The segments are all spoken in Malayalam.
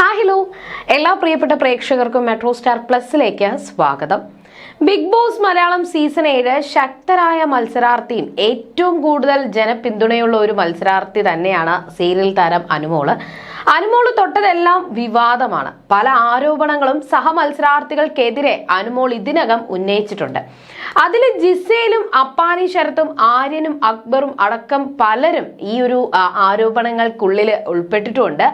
Hi hello. എല്ലാ പ്രിയപ്പെട്ട പ്രേക്ഷകർക്കും മെട്രോ സ്റ്റാർ പ്ലസിലേക്ക് സ്വാഗതം. ബിഗ് ബോസ് മലയാളം സീസൺ ഏഴ് ശക്തരായ മത്സരാർത്ഥിയും ഏറ്റവും കൂടുതൽ ജനപിന്തുണയുള്ള ഒരു മത്സരാർത്ഥി തന്നെയാണ് സീരിയൽ താരം അനുമോൾ. അനുമോൾ തൊട്ടതെല്ലാം വിവാദമാണ്. പല ആരോപണങ്ങളും സഹമത്സരാർത്ഥികൾക്കെതിരെ അനുമോൾ ഇതിനകം ഉന്നയിച്ചിട്ടുണ്ട്. അതിൽ ജിസയിലും അപ്പാനി ശരത്തും ആര്യനും അക്ബറും അടക്കം പലരും ഈ ഒരു ആരോപണങ്ങൾക്കുള്ളിൽ ഉൾപ്പെട്ടിട്ടുമുണ്ട്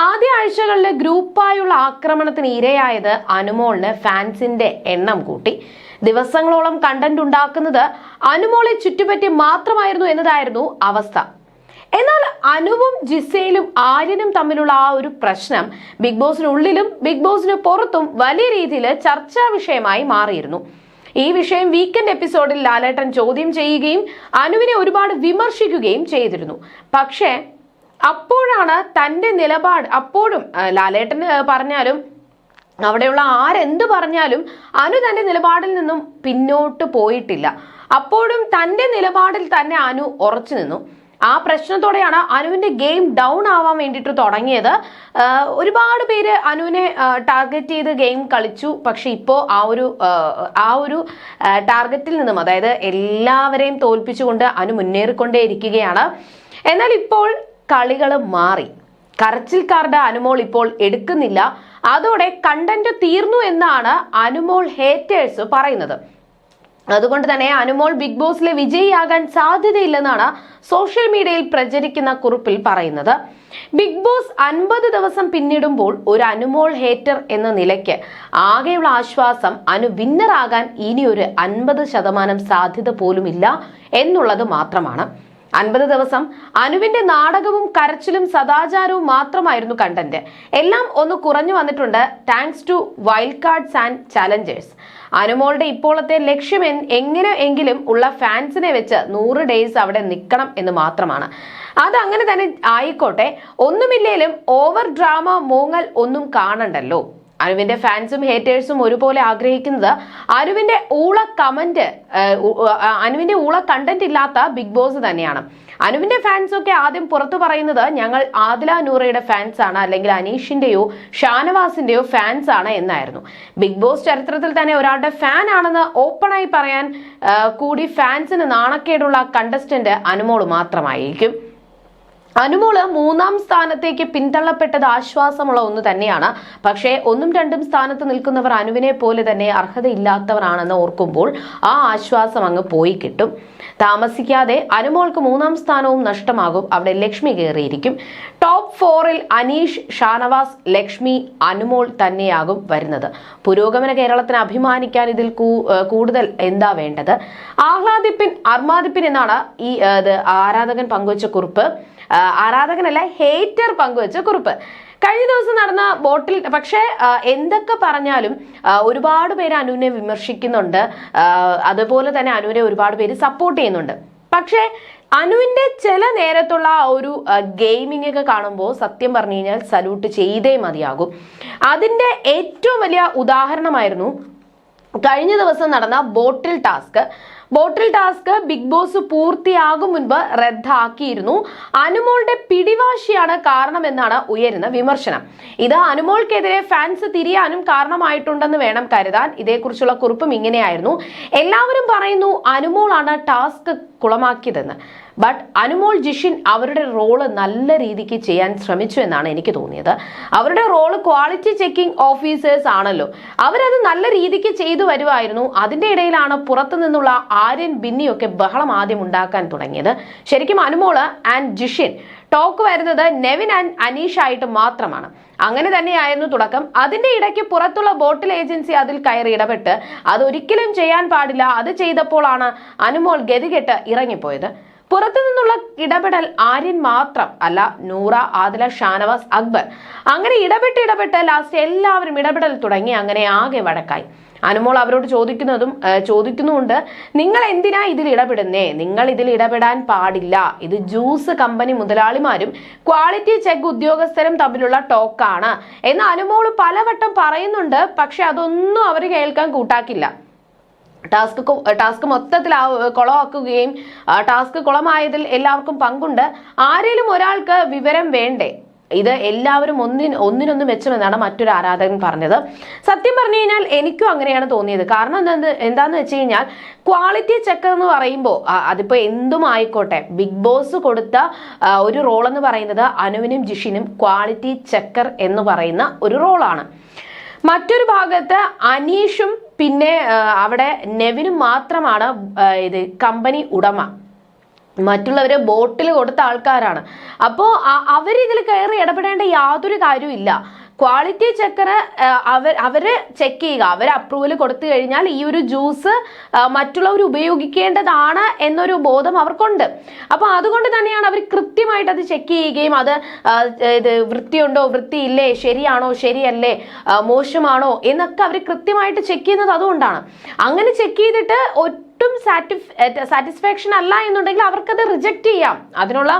ആദ്യ ആഴ്ചകളിൽ ഗ്രൂപ്പായുള്ള ആക്രമണത്തിന് ഇരയായത് അനുമോളിന് ഫാൻസിന്റെ എണ്ണം കൂട്ടി. ദിവസങ്ങളോളം കണ്ടന്റ് ഉണ്ടാക്കുന്നത് അനുമോളെ ചുറ്റുപറ്റി മാത്രമായിരുന്നു എന്നതായിരുന്നു അവസ്ഥ. എന്നാൽ അനുവും ജിസയിലും ആര്യനും തമ്മിലുള്ള ആ ഒരു പ്രശ്നം ബിഗ് ബോസിനുള്ളിലും ബിഗ് ബോസിന് പുറത്തും വലിയ രീതിയിൽ ചർച്ചാ വിഷയമായി മാറിയിരുന്നു. ഈ വിഷയം വീക്കെൻഡ് എപ്പിസോഡിൽ ലാലേട്ടൻ ചോദ്യം ചെയ്യുകയും അനുവിനെ ഒരുപാട് വിമർശിക്കുകയും ചെയ്തിരുന്നു. പക്ഷേ അപ്പോഴാണ് തന്റെ നിലപാട് അപ്പോഴും ലാലേട്ടൻ പറഞ്ഞാലും അവിടെയുള്ള ആരെന്ത് പറഞ്ഞാലും അനു തന്റെ നിലപാടിൽ നിന്നും പിന്നോട്ട് പോയിട്ടില്ല. അപ്പോഴും തന്റെ നിലപാടിൽ തന്നെ അനു ഉറച്ചു നിന്നു. ആ പ്രശ്നത്തോടെയാണ് അനുവിന്റെ ഗെയിം ഡൗൺ ആവാൻ വേണ്ടിയിട്ട് തുടങ്ങിയത്. ഒരുപാട് പേര് അനുവിനെ ടാർഗറ്റ് ചെയ്ത് ഗെയിം കളിച്ചു. പക്ഷെ ഇപ്പോൾ ആ ഒരു ആ, ഒരു ടാർഗറ്റിൽ നിന്നും അതായത് എല്ലാവരെയും തോൽപ്പിച്ചുകൊണ്ട് അനു മുന്നേറിക്കൊണ്ടേ ഇരിക്കുകയാണ് എന്നാൽ ഇപ്പോൾ കളികൾ മാറി. കരച്ചിൽക്കാരുടെ അനുമോൾ ഇപ്പോൾ എടുക്കുന്നില്ല. അതോടെ കണ്ടന്റ് തീർന്നു എന്നാണ് അനുമോൾ ഹേറ്റേഴ്സ് പറയുന്നത്. അതുകൊണ്ട് തന്നെ അനുമോൾ ബിഗ് ബോസിലെ വിജയിയാകാൻ സാധ്യതയില്ലെന്നാണ് സോഷ്യൽ മീഡിയയിൽ പ്രചരിക്കുന്ന കുറിപ്പിൽ പറയുന്നത്. ബിഗ് ബോസ് അൻപത് ദിവസം പിന്നിടുമ്പോൾ ഒരു അനുമോൾ ഹേറ്റർ എന്ന നിലയ്ക്ക് ആകെയുള്ള ആശ്വാസം അനു വിന്നറാകാൻ ഇനി ഒരു അൻപത് ശതമാനം സാധ്യത പോലുമില്ല എന്നുള്ളത് മാത്രമാണ്. അൻപത് ദിവസം അനുവിന്റെ നാടകവും കരച്ചിലും സദാചാരവും മാത്രമായിരുന്നു കണ്ടന്റ്. എല്ലാം ഒന്ന് കുറഞ്ഞു വന്നിട്ടുണ്ട് thanks to wild cards and challengers അനുമോളുടെ ഇപ്പോഴത്തെ ലക്ഷ്യം എങ്ങനെ എങ്കിലും ഉള്ള ഫാൻസിനെ വെച്ച് നൂറ് ഡേയ്സ് അവിടെ നിൽക്കണം എന്ന് മാത്രമാണ്. അത് അങ്ങനെ തന്നെ ആയിക്കോട്ടെ ഒന്നുമില്ലേലും ഓവർ ഡ്രാമ മോങ്ങൽ ഒന്നും കാണണ്ടല്ലോ. അനുവിന്റെ ഫാൻസും ഹേറ്റേഴ്സും ഒരുപോലെ ആഗ്രഹിക്കുന്നത് അനുവിന്റെ ഊള കമന്റ് അനുവിന്റെ ഊള കണ്ടന്റ് ഇല്ലാത്ത ബിഗ് ബോസ് തന്നെയാണ്. അനുവിന്റെ ഫാൻസ് ഒക്കെ ആദ്യം പുറത്തു പറയുന്നത് ഞങ്ങൾ ആദില നൂറയുടെ ഫാൻസ് ആണ് അല്ലെങ്കിൽ അനീഷിന്റെയോ ഷാനവാസിന്റെയോ ഫാൻസ് ആണ് എന്നായിരുന്നു. ബിഗ് ബോസ് ചരിത്രത്തിൽ തന്നെ ഒരാളുടെ ഫാൻ ആണെന്ന് ഓപ്പണായി പറയാൻ കൂടി ഫാൻസിന് നാണക്കേടുള്ള കണ്ടസ്റ്റന്റ് അനുമോൾ മാത്രമായിരിക്കും. അനുമോൾ മൂന്നാം സ്ഥാനത്തേക്ക് പിന്തള്ളപ്പെട്ടത് ആശ്വാസമുള്ള ഒന്ന് തന്നെയാണ്. പക്ഷേ ഒന്നും രണ്ടും സ്ഥാനത്ത് നിൽക്കുന്നവർ അനുവിനെ പോലെ തന്നെ അർഹതയില്ലാത്തവരാണെന്ന് ഓർക്കുമ്പോൾ ആ ആശ്വാസം അങ്ങ് പോയി കിട്ടും. താമസിക്കാതെ അനുമോൾക്ക് മൂന്നാം സ്ഥാനവും നഷ്ടമാകും. അവിടെ ലക്ഷ്മി കയറിയിരിക്കും. ടോപ്പ് ഫോറിൽ അനീഷ് ഷാനവാസ് ലക്ഷ്മി അനുമോൾ തന്നെയാകും വരുന്നത്. പുരോഗമന കേരളത്തിന് അഭിമാനിക്കാൻ ഇതിൽ കൂടുതൽ എന്താ വേണ്ടത്? ആഹ്ലാദിപ്പിൻ അർമാദിപ്പിൻ എന്നാണ് ഈ ആരാധകൻ പങ്കുവച്ച കുറിപ്പ്. ആരാധകനല്ല ഹേറ്റർ പങ്കുവച്ച കുറിപ്പ്. കഴിഞ്ഞ ദിവസം നടന്ന ബോട്ടിൽ പക്ഷേ എന്തൊക്കെ പറഞ്ഞാലും ഒരുപാട് പേര് അനുവിനെ വിമർശിക്കുന്നുണ്ട്. അതുപോലെ തന്നെ അനുവിനെ ഒരുപാട് പേര് സപ്പോർട്ട് ചെയ്യുന്നുണ്ട്. പക്ഷേ അനുവിന്റെ ചില നേരത്തുള്ള ആ ഒരു ഗെയിമിംഗ് ഒക്കെ കാണുമ്പോൾ സത്യം പറഞ്ഞു കഴിഞ്ഞാൽ സല്യൂട്ട് ചെയ്തേ മതിയാകും. അതിന്റെ ഏറ്റവും വലിയ ഉദാഹരണമായിരുന്നു കഴിഞ്ഞ ദിവസം നടന്ന bottle task. Bottle task Bigg Boss പൂർത്തിയാകും മുൻപ് റദ്ദാക്കിയിരുന്നു. അനുമോളുടെ പിടിവാശിയാണ് കാരണമെന്നാണ് ഉയരുന്ന വിമർശനം. ഇത് അനുമോൾക്കെതിരെ ഫാൻസ് തിരിയാനും കാരണമായിട്ടുണ്ടെന്ന് വേണം കരുതാൻ. ഇതേക്കുറിച്ചുള്ള കുറിപ്പും ഇങ്ങനെയായിരുന്നു. എല്ലാവരും പറയുന്നു അനുമോളാണ് ടാസ്ക് കുളമാക്കിയതെന്ന്. ബട്ട് അനുമോൾ ജിഷിൻ അവരുടെ റോൾ നല്ല രീതിക്ക് ചെയ്യാൻ ശ്രമിച്ചു എന്നാണ് എനിക്ക് തോന്നിയത്. അവരുടെ റോൾ ക്വാളിറ്റി ചെക്കിംഗ് ഓഫീസേഴ്സ് ആണല്ലോ. അവരത് നല്ല രീതിക്ക് ചെയ്തു വരുമായിരുന്നു അതിന്റെ ഇടയിലാണ് പുറത്തു നിന്നുള്ള ആര്യൻ ബിന്നിയൊക്കെ ബഹളം ആദ്യം ഉണ്ടാക്കാൻ തുടങ്ങിയത്. ശരിക്കും അനുമോൾ ആൻഡ് ജിഷിൻ ടോക്ക് വരുന്നത് നെവിൻ ആൻഡ് അനീഷ് ആയിട്ട് മാത്രമാണ്. അങ്ങനെ തന്നെയായിരുന്നു തുടക്കം. അതിന്റെ ഇടയ്ക്ക് പുറത്തുള്ള ബോട്ടിൽ ഏജൻസി അതിൽ കയറി ഇടപെട്ട് അതൊരിക്കലും ചെയ്യാൻ പാടില്ല. അത് ചെയ്തപ്പോഴാണ് അനുമോൾ ഗതികെട്ട് ഇറങ്ങിപ്പോയത്. പുറത്തു നിന്നുള്ള ഇടപെടൽ ആര്യൻ മാത്രം അല്ല നൂറ ആദില ഷാനവാസ് അക്ബർ. അങ്ങനെ ഇടപെട്ട് ഇടപെട്ട് ലാസ്റ്റ് എല്ലാവരും ഇടപെടൽ തുടങ്ങി അങ്ങനെ ആകെ വഴക്കായി. അനുമോൾ അവരോട് ചോദിക്കുന്നതും ചോദിക്കുന്നുമുണ്ട് നിങ്ങൾ എന്തിനാ ഇതിൽ ഇടപെടുന്നേ? നിങ്ങൾ ഇതിൽ ഇടപെടാൻ പാടില്ല. ഇത് ജ്യൂസ് കമ്പനി മുതലാളിമാരും ക്വാളിറ്റി ചെക്ക് ഉദ്യോഗസ്ഥരും തമ്മിലുള്ള ടോക്കാണ് എന്ന് അനുമോൾ പലവട്ടം പറയുന്നുണ്ട് പക്ഷെ അതൊന്നും അവർ കേൾക്കാൻ കൂട്ടാക്കില്ല. ടാസ്ക് ടാസ്ക് മൊത്തത്തിൽ കുളമാക്കുകയും ടാസ്ക് കുളമായതിൽ എല്ലാവർക്കും പങ്കുണ്ട്. ആരെങ്കിലും ഒരാൾക്ക് വിവരം വേണ്ടേ? ഇത് എല്ലാവരും ഒന്നിന് ഒന്നിനൊന്ന് മെച്ചമെന്നാണ് മറ്റൊരു ആരാധകൻ പറഞ്ഞത്. സത്യം പറഞ്ഞു കഴിഞ്ഞാൽ എനിക്കും അങ്ങനെയാണ് തോന്നിയത്. കാരണം എന്താ എന്താന്ന് വെച്ച് കഴിഞ്ഞാൽ ക്വാളിറ്റി ചെക്ക് എന്ന് പറയുമ്പോൾ അതിപ്പോൾ എന്തും ആയിക്കോട്ടെ. ബിഗ് ബോസ് കൊടുത്ത ഒരു റോൾ എന്ന് പറയുന്നത് അനുവിനും ജിഷിനും ക്വാളിറ്റി ചെക്കർ എന്ന് പറയുന്ന ഒരു റോളാണ്. മറ്റൊരു ഭാഗത്ത് അനീഷും പിന്നെ അവിടെ നെവിന് മാത്രമാണ് ഇത് കമ്പനി ഉടമ. മറ്റുള്ളവരെ ബോട്ടിൽ കൊടുത്ത ആൾക്കാരാണ്. അപ്പോൾ അവരിതിൽ കയറി ഇടപെടേണ്ട യാതൊരു കാര്യവും ഇല്ല. ക്വാളിറ്റി ചെക്കർ അവർ അവർ ചെക്ക് ചെയ്യുക. അവർ അപ്രൂവൽ കൊടുത്തു കഴിഞ്ഞാൽ ഈ ഒരു ജ്യൂസ് മറ്റുള്ളവർ ഉപയോഗിക്കേണ്ടതാണ് എന്നൊരു ബോധം അവർക്കുണ്ട്. അപ്പോൾ അതുകൊണ്ട് തന്നെയാണ് അവർ കൃത്യമായിട്ട് അത് ചെക്ക് ചെയ്യുകയും അത് ഇത് വൃത്തിയുണ്ടോ വൃത്തിയില്ലേ ശരിയാണോ ശരിയല്ലേ മോശമാണോ എന്നൊക്കെ അവർ കൃത്യമായിട്ട് ചെക്ക് ചെയ്യുന്നത് അതുകൊണ്ടാണ്. അങ്ങനെ ചെക്ക് ചെയ്തിട്ട് ഒട്ടും സാറ്റിസ്ഫാക്ഷൻ അല്ല എന്നുണ്ടെങ്കിൽ അവർക്കത് റിജക്റ്റ് ചെയ്യാം. അതിനുള്ള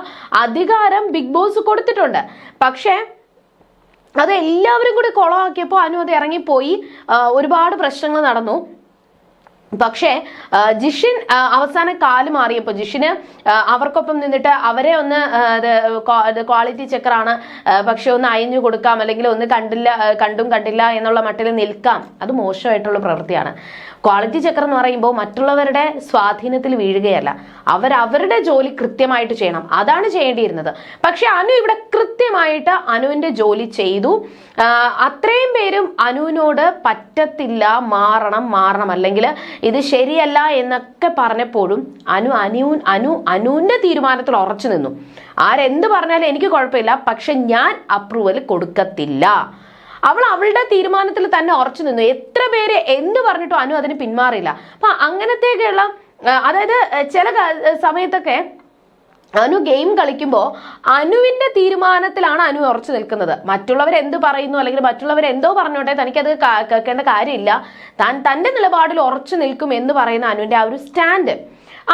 അധികാരം ബിഗ് ബോസ് കൊടുത്തിട്ടുണ്ട്. പക്ഷേ അത് എല്ലാവരും കൂടി കുളമാക്കിയപ്പോൾ അനു അത് ഇറങ്ങിപ്പോയി. ഒരുപാട് പ്രശ്നങ്ങൾ നടന്നു. പക്ഷേ ജിഷിൻ അവസാന കാൽ മാറിയപ്പോൾ ജിഷിന് അവർക്കൊപ്പം നിന്നിട്ട് അവരെ ഒന്ന് ക്വാളിറ്റി ചെക്കറാണ്. പക്ഷെ ഒന്ന് അയഞ്ഞു കൊടുക്കാം അല്ലെങ്കിൽ ഒന്ന് കണ്ടില്ല കണ്ടും കണ്ടില്ല എന്നുള്ള മട്ടിൽ നിൽക്കാം. അത് മോശമായിട്ടുള്ള പ്രവൃത്തിയാണ്. ക്വാളിറ്റി ചെക്കർ എന്ന് പറയുമ്പോൾ മറ്റുള്ളവരുടെ സ്വാധീനത്തിൽ വീഴുകയല്ല. അവർ അവരുടെ ജോലി കൃത്യമായിട്ട് ചെയ്യണം. അതാണ് ചെയ്യേണ്ടിയിരുന്നത്. പക്ഷെ അനു ഇവിടെ കൃത്യമായിട്ട് അനുവിന്റെ ജോലി ചെയ്തു. അത്രയും പേരും അനുവിനോട് പറ്റത്തില്ല മാറണം മാറണം. അല്ലെങ്കിൽ ഇത് ശരിയല്ല എന്നൊക്കെ പറഞ്ഞപ്പോഴും അനു അനു അനു അനുവിന്റെ തീരുമാനത്തിൽ ഉറച്ചു നിന്നു. ആരെന്ത് പറഞ്ഞാലും എനിക്ക് കുഴപ്പമില്ല. പക്ഷെ ഞാൻ അപ്രൂവൽ കൊടുക്കത്തില്ല. അവൾ അവളുടെ തീരുമാനത്തിൽ തന്നെ ഉറച്ചു നിന്നു. എത്ര പേര് എന്ത് പറഞ്ഞിട്ടും അനു അതിന് പിന്മാറില്ല അപ്പൊ അങ്ങനത്തെയൊക്കെയുള്ള അതായത് ചില സമയത്തൊക്കെ അനു ഗെയിം കളിക്കുമ്പോൾ അനുവിന്റെ തീരുമാനത്തിലാണ് അനു ഉറച്ചു നിൽക്കുന്നത്. മറ്റുള്ളവർ എന്ത് പറയുന്നു അല്ലെങ്കിൽ മറ്റുള്ളവർ എന്തോ പറഞ്ഞോട്ടെ തനിക്കത് കേൾക്കേണ്ട കാര്യമില്ല. താൻ തന്റെ നിലപാടിൽ ഉറച്ചു നിൽക്കും എന്ന് പറയുന്ന അനുവിന്റെ ആ ഒരു സ്റ്റാൻഡ്.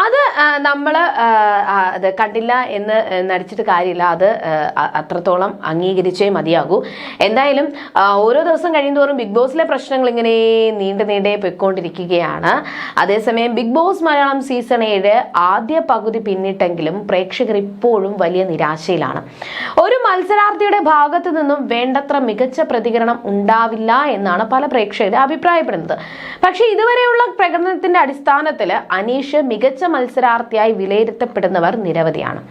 അത് നമ്മൾ അത് കണ്ടില്ല എന്ന് നടിച്ചിട്ട് കാര്യമില്ല. അത് അത്രത്തോളം അംഗീകരിച്ചേ മതിയാകൂ. എന്തായാലും ഓരോ ദിവസം കഴിയുന്തോറും ബിഗ് ബോസിലെ പ്രശ്നങ്ങൾ ഇങ്ങനെ നീണ്ടു നീണ്ടേ പൊയ്ക്കൊണ്ടിരിക്കുകയാണ്. അതേസമയം ബിഗ് ബോസ് മലയാളം സീസൺ ഏഴ് ആദ്യ പകുതി പിന്നിട്ടെങ്കിലും പ്രേക്ഷകർ ഇപ്പോഴും വലിയ നിരാശയിലാണ്. ഒരു മത്സരാർത്ഥിയുടെ ഭാഗത്തു നിന്നും വേണ്ടത്ര മികച്ച പ്രതികരണം ഉണ്ടാവില്ല എന്നാണ് പല പ്രേക്ഷകരും അഭിപ്രായപ്പെടുന്നത്. പക്ഷേ ഇതുവരെയുള്ള പ്രകടനത്തിന്റെ അടിസ്ഥാനത്തിൽ അനീഷ് മികച്ച മത്സരാർത്ഥിയായി വിലയിരുത്തപ്പെടുന്നവർ നിരവധിയാണ്.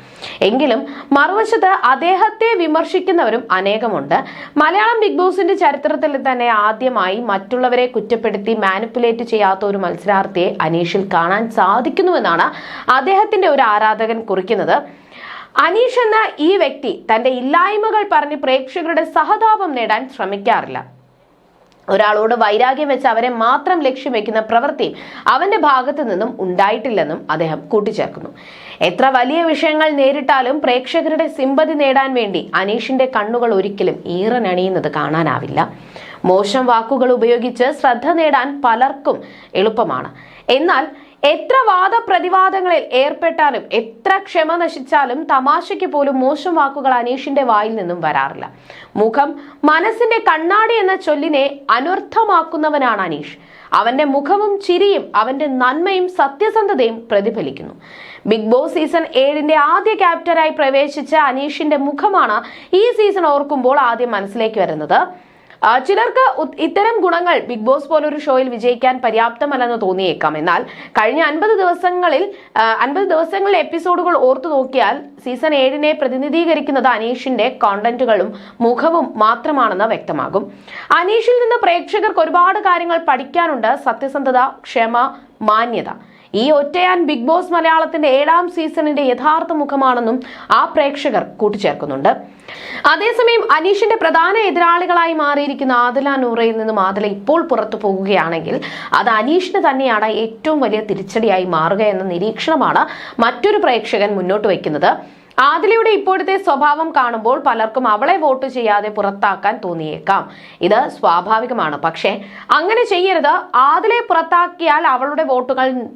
എങ്കിലും മറുവശത്ത് അദ്ദേഹത്തെ വിമർശിക്കുന്നവരും അനേകമുണ്ട്. മലയാളം ബിഗ് ബോസിന്റെ ചരിത്രത്തിൽ തന്നെ ആദ്യമായി മറ്റുള്ളവരെ കുറ്റപ്പെടുത്തി മാനിപ്പുലേറ്റ് ചെയ്യാത്ത ഒരു മത്സരാർത്ഥിയെ അനീഷിൽ കാണാൻ സാധിക്കുന്നുവെന്നാണ് അദ്ദേഹത്തിന്റെ ഒരു ആരാധകൻ കുറിക്കുന്നത്. അനീഷ് എന്ന ഈ വ്യക്തി തന്റെ ഇല്ലായ്മകൾ പറഞ്ഞ് പ്രേക്ഷകരുടെ സഹതാപം നേടാൻ ശ്രമിക്കാറില്ല. ഒരാളോട് വൈരാഗ്യം വെച്ച് അവരെ മാത്രം ലക്ഷ്യം വെക്കുന്ന പ്രവൃത്തി അവന്റെ ഭാഗത്തു നിന്നും ഉണ്ടായിട്ടില്ലെന്നും അദ്ദേഹം കൂട്ടിച്ചേർക്കുന്നു. എത്ര വലിയ വിഷയങ്ങൾ നേരിട്ടാലും പ്രേക്ഷകരുടെ സിമ്പതി നേടാൻ വേണ്ടി അനീഷിന്റെ കണ്ണുകൾ ഒരിക്കലും ഈറനണിയുന്നത് കാണാനാവില്ല. മോശം വാക്കുകൾ ഉപയോഗിച്ച് ശ്രദ്ധ നേടാൻ പലർക്കും എളുപ്പമാണ്. എന്നാൽ എത്ര വാദപ്രതിവാദങ്ങളിൽ ഏർപ്പെട്ടാലും എത്ര ക്ഷമ നശിച്ചാലും തമാശയ്ക്ക് പോലും മോശം വാക്കുകൾ അനീഷിന്റെ വായിൽ നിന്നും വരാറില്ല. മുഖം മനസ്സിന്റെ കണ്ണാടി എന്ന ചൊല്ലിനെ അനർത്ഥമാക്കുന്നവനാണ് അനീഷ്. അവന്റെ മുഖവും ചിരിയും അവന്റെ നന്മയും സത്യസന്ധതയും പ്രതിഫലിക്കുന്നു. ബിഗ് ബോസ് സീസൺ ഏഴിന്റെ ആദ്യ ക്യാപ്റ്ററായി പ്രവേശിച്ച അനീഷിന്റെ മുഖമാണ് ഈ സീസൺ ഓർക്കുമ്പോൾ ആദ്യം മനസ്സിലേക്ക് വരുന്നത്. ചിലർക്ക് ഇത്തരം ഗുണങ്ങൾ ബിഗ് ബോസ് പോലൊരു ഷോയിൽ വിജയിക്കാൻ പര്യാപ്തമല്ലെന്ന് തോന്നിയേക്കാം. എന്നാൽ കഴിഞ്ഞ അൻപത് ദിവസങ്ങളിൽ അൻപത് ദിവസങ്ങളിലെ എപ്പിസോഡുകൾ ഓർത്തു നോക്കിയാൽ സീസൺ ഏഴിനെ പ്രതിനിധീകരിക്കുന്നത് അനീഷിന്റെ കോണ്ടന്റുകളും മുഖവും മാത്രമാണെന്ന് വ്യക്തമാകും. അനീഷിൽ നിന്ന് പ്രേക്ഷകർക്ക് ഒരുപാട് കാര്യങ്ങൾ പഠിക്കാനുണ്ട്. സത്യസന്ധത ക്ഷമ മാന്യത. ഈ ഒറ്റയാൻ ബിഗ് ബോസ് മലയാളത്തിന്റെ ഏഴാം സീസണിന്റെ യഥാർത്ഥ മുഖമാണെന്നും ആ പ്രേക്ഷകർ കൂട്ടിച്ചേർക്കുന്നുണ്ട്. അതേസമയം അനീഷിന്റെ പ്രധാന എതിരാളികളായി മാറിയിരിക്കുന്ന ആദില നൂറയിൽ നിന്നും ആദില ഇപ്പോൾ പുറത്തു പോകുകയാണെങ്കിൽ അത് അനീഷിന് തന്നെയാണ് ഏറ്റവും വലിയ തിരിച്ചടിയായി മാറുക എന്ന നിരീക്ഷണമാണ് മറ്റൊരു പ്രേക്ഷകൻ മുന്നോട്ട് വയ്ക്കുന്നത്. ആദിലയുടെ ഇപ്പോഴത്തെ സ്വഭാവം കാണുമ്പോൾ പലർക്കും അവളെ വോട്ട് ചെയ്യാതെ പുറത്താക്കാൻ തോന്നിയേക്കാം. ഇത് സ്വാഭാവികമാണ്. പക്ഷേ അങ്ങനെ ചെയ്യരുത്. ആദിലെ പുറത്താക്കിയാൽ അവളുടെ വോട്ടുകൾ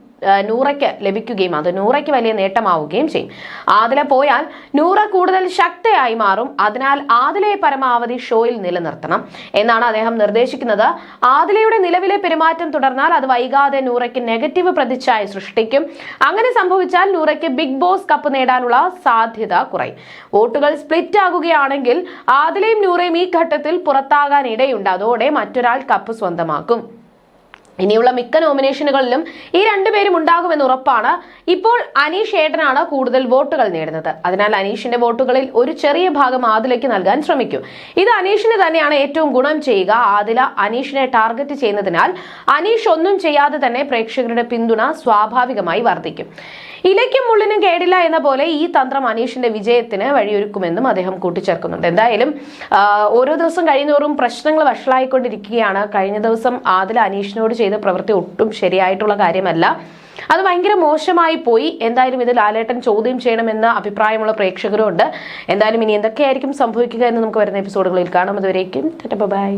നൂറയ്ക്ക് ലഭിക്കുകയും അത് നൂറയ്ക്ക് വലിയ നേട്ടമാവുകയും ചെയ്യും. ആദില പോയാൽ നൂറ കൂടുതൽ ശക്തയായി മാറും. അതിനാൽ ആദിലയെ പരമാവധി ഷോയിൽ നിലനിർത്തണം എന്നാണ് അദ്ദേഹം നിർദ്ദേശിക്കുന്നത്. ആദിലയുടെ നിലവിലെ പെരുമാറ്റം തുടർന്നാൽ അത് വൈകാതെ നൂറയ്ക്ക് നെഗറ്റീവ് പ്രതിച്ഛായ സൃഷ്ടിക്കും. അങ്ങനെ സംഭവിച്ചാൽ നൂറയ്ക്ക് ബിഗ് ബോസ് കപ്പ് നേടാനുള്ള സാധ്യത കുറയും. വോട്ടുകൾ സ്പ്ലിറ്റ് ആകുകയാണെങ്കിൽ ആദിലയും നൂറയും ഈ ഘട്ടത്തിൽ പുറത്താകാൻ ഇടയുണ്ട് അതോടെ മറ്റൊരാൾ കപ്പ് സ്വന്തമാക്കും. ഇനിയുള്ള മിക്ക നോമിനേഷനുകളിലും ഈ രണ്ടുപേരും ഉണ്ടാകുമെന്ന് ഉറപ്പാണ്. ഇപ്പോൾ അനീഷ് ഏട്ടനാണ് കൂടുതൽ വോട്ടുകൾ നേടുന്നത്. അതിനാൽ അനീഷിന്റെ വോട്ടുകളിൽ ഒരു ചെറിയ ഭാഗം ആദിലയ്ക്ക് നൽകാൻ ശ്രമിക്കും. ഇത് അനീഷിന് തന്നെയാണ് ഏറ്റവും ഗുണം ചെയ്യുക. ആദില അനീഷിനെ ടാർഗറ്റ് ചെയ്യുന്നതിനാൽ അനീഷ് ഒന്നും ചെയ്യാതെ തന്നെ പ്രേക്ഷകരുടെ പിന്തുണ സ്വാഭാവികമായി വർദ്ധിക്കും. ഇലയ്ക്കും മുള്ളിനും കേടില്ല എന്ന പോലെ ഈ തന്ത്രം അനീഷിന്റെ വിജയത്തിന് വഴിയൊരുക്കുമെന്നും അദ്ദേഹം കൂട്ടിച്ചേർക്കുന്നുണ്ട്. എന്തായാലും ഓരോ ദിവസം കഴിയുന്നോറും പ്രശ്നങ്ങൾ വഷളായിക്കൊണ്ടിരിക്കുകയാണ്. കഴിഞ്ഞ ദിവസം ആദില അനീഷിനോട് ചെയ്ത പ്രവൃത്തി ഒട്ടും ശരിയായിട്ടുള്ള കാര്യമല്ല. അത് ഭയങ്കര മോശമായി പോയി. എന്തായാലും ഇത് ലാലേട്ടൻ ചോദ്യം ചെയ്യണമെന്ന അഭിപ്രായമുള്ള പ്രേക്ഷകരും ഉണ്ട്. എന്തായാലും ഇനി എന്തൊക്കെയായിരിക്കും സംഭവിക്കുക എന്ന് നമുക്ക് വരുന്ന എപ്പിസോഡുകളിൽ കാണാം. അതുവരേക്കും ബൈ.